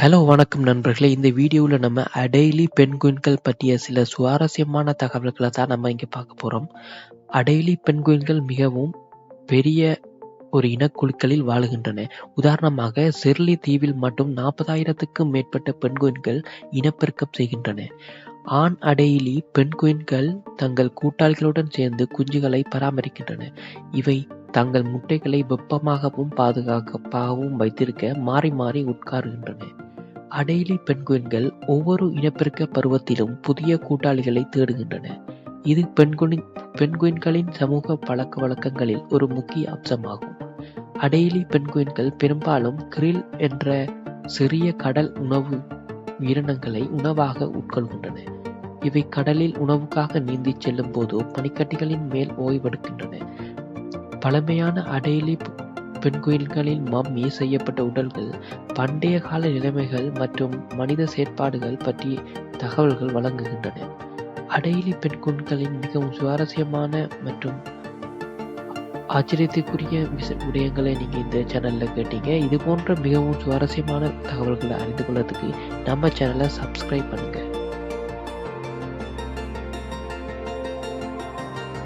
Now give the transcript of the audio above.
Hello வணக்கம் நண்பர்களே. இந்த வீடியோவில் நம்ம அடெய்லி பென்குயின்கள் பற்றிய சில சுவாரஸ்யமான தகவல்களை தான் நம்ம இங்கே பார்க்க போகிறோம் அடெய்லி பென்குயின்கள் மிகவும் பெரிய ஒரு இனக்குழுக்களில் வாழுகின்றன. உதாரணமாக செர்லி தீவில் மட்டும் நாற்பதாயிரத்துக்கும் மேற்பட்ட பென்குயின்கள் இனப்பெருக்கம் செய்கின்றன. ஆண் அடெய்லி பென்குயின்கள் தங்கள் கூட்டாளிகளுடன் சேர்ந்து குஞ்சுகளை பராமரிக்கின்றன. இவை தங்கள் முட்டைகளை வெப்பமாகவும் பாதுகாப்பாகவும் வைத்திருக்க மாறி மாறி உட்காருகின்றன. அடையிலி பெண்குயின்கள் ஒவ்வொரு இனப்பெருக்க பருவத்திலும் புதிய கூட்டாளிகளை தேடுகின்றன. இது பென்குயின் பென்குயின்களின் சமூக பழக்க வழக்கங்களில் ஒரு முக்கிய அம்சமாகும். அடையிலி பென்குயின்கள் பெரும்பாலும் கிரில் என்ற சிறிய கடல் உணவு உயிரினங்களை உணவாக உட்கொள்கின்றன. இவை கடலில் உணவுக்காக நீந்தி செல்லும் போது பனிக்கட்டிகளின் மேல் ஓய்வெடுக்கின்றன. பழமையான பெண்குயில்களில் மம்மி செய்யப்பட்ட உடல்கள் பண்டைய கால நிலைமைகள் மற்றும் மனித செயற்பாடுகள் பற்றி தகவல்கள் வழங்குகின்றன. அடெய்லி பென்குயின்களின் மிகவும் சுவாரஸ்யமான மற்றும் ஆச்சரியத்துக்குரிய விடயங்களை நீங்கள் இந்த சேனலில் கேட்டீங்க. இது போன்ற மிகவும் சுவாரஸ்யமான தகவல்களை அறிந்து கொள்வதுக்கு நம்ம சேனலை சப்ஸ்கிரைப் பண்ணுங்கள்